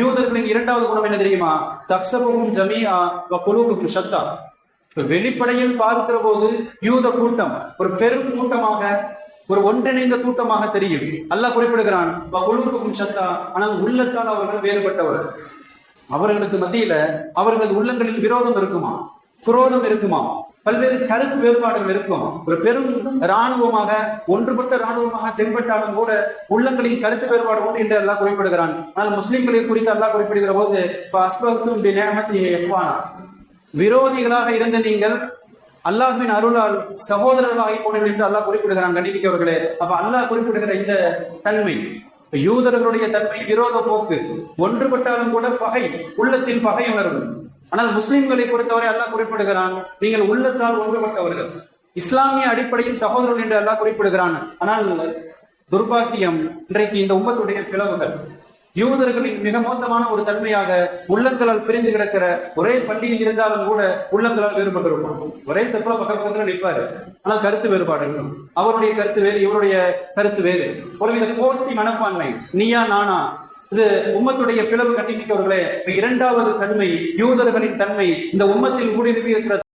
யூதர்களின் இரண்டாவது குணம் என்ன தெரியுமா? தக்சபமும் ஜமியா குழுவுக்கும் சத்தா வெளிப்படையில் பார்க்கிற போது யூத கூட்டம் ஒரு பெரும் கூட்டமாக ஒரு ஒன்றிணைந்த கூட்டமாக தெரியும். அல்லாஹ் குறிப்பிடுகிறான் குழுவுக்கும் சத்தா ஆனால் உள்ளத்தால் அவர்கள் வேறுபட்டவர். அவர்களுக்கு மத்தியில அவர்களது உள்ளங்களில் விரோதம் இருக்குமா? குரோதம் இருக்குமா? பல்வேறு கருத்து வேறுபாடுகள் இருக்கும். ஒரு பெரும் இராணுவமாக ஒன்றுபட்ட இராணுவமாக தென்பட்டாலும் கூட உள்ளங்களின் கருத்து வேறுபாடு உண்டு என்று எல்லாம் குறிப்பிடுகிறான். ஆனால் முஸ்லிம்களை குறித்து அல்லாஹ் குறிப்பிடுகிற போது அஸ்பத்தும் விரோதிகளாக இருந்த நீங்கள் அல்லாஹின் அருளால் சகோதரர்களாகி போனீர்கள் என்று அல்லாஹ் குறிப்பிடுகிறான் கண்டிப்பிக்கவர்களே அப்ப அல்லாஹ் குறிப்பிடுகிற இந்த தன்மை யூதர்களுடைய தன்மை விரோத போக்கு ஒன்றுபட்டாலும் கூட பகை உள்ளத்தில் பகை உணர்வு ஆனால் முஸ்லிம்களை பொறுத்தவரை அல்லாஹ் குறிப்பிடுகிறான் நீங்கள் உள்ளத்தால் ஒன்றுபட்டவர்கள். இஸ்லாமிய அடிப்படையில் சகோதரர்கள் என்று அல்லாஹ் குறிப்பிடுகிறான். ஆனால் துர்பாக்கியம் இன்றைக்கு இந்த உம்மத்துடைய பிளவுகள். யூதர்களின் மிக மோசமான ஒரு தன்மையாக உள்ளங்களால் பிரிந்து கிடக்கிற ஒரே பள்ளியில் இருந்தாலும் கூட உள்ளங்களால் வேறுபட்டிருக்கும். ஒரே செப்பல பக்க பக்கத்துல நிற்பாரு. ஆனால் கருத்து வேறுபாடு அவருடைய கருத்து வேறு இவருடைய கருத்து வேறு. ஒருவித போட்டி மனப்பான்மை நீயா நானா? இது உம்மத்துடைய பிளவு கட்டிக்கிட்டவர்களே இரண்டாவது தன்மை யூதர்களின் தன்மை இந்த உம்மத்தில் கூடியிருக்கிற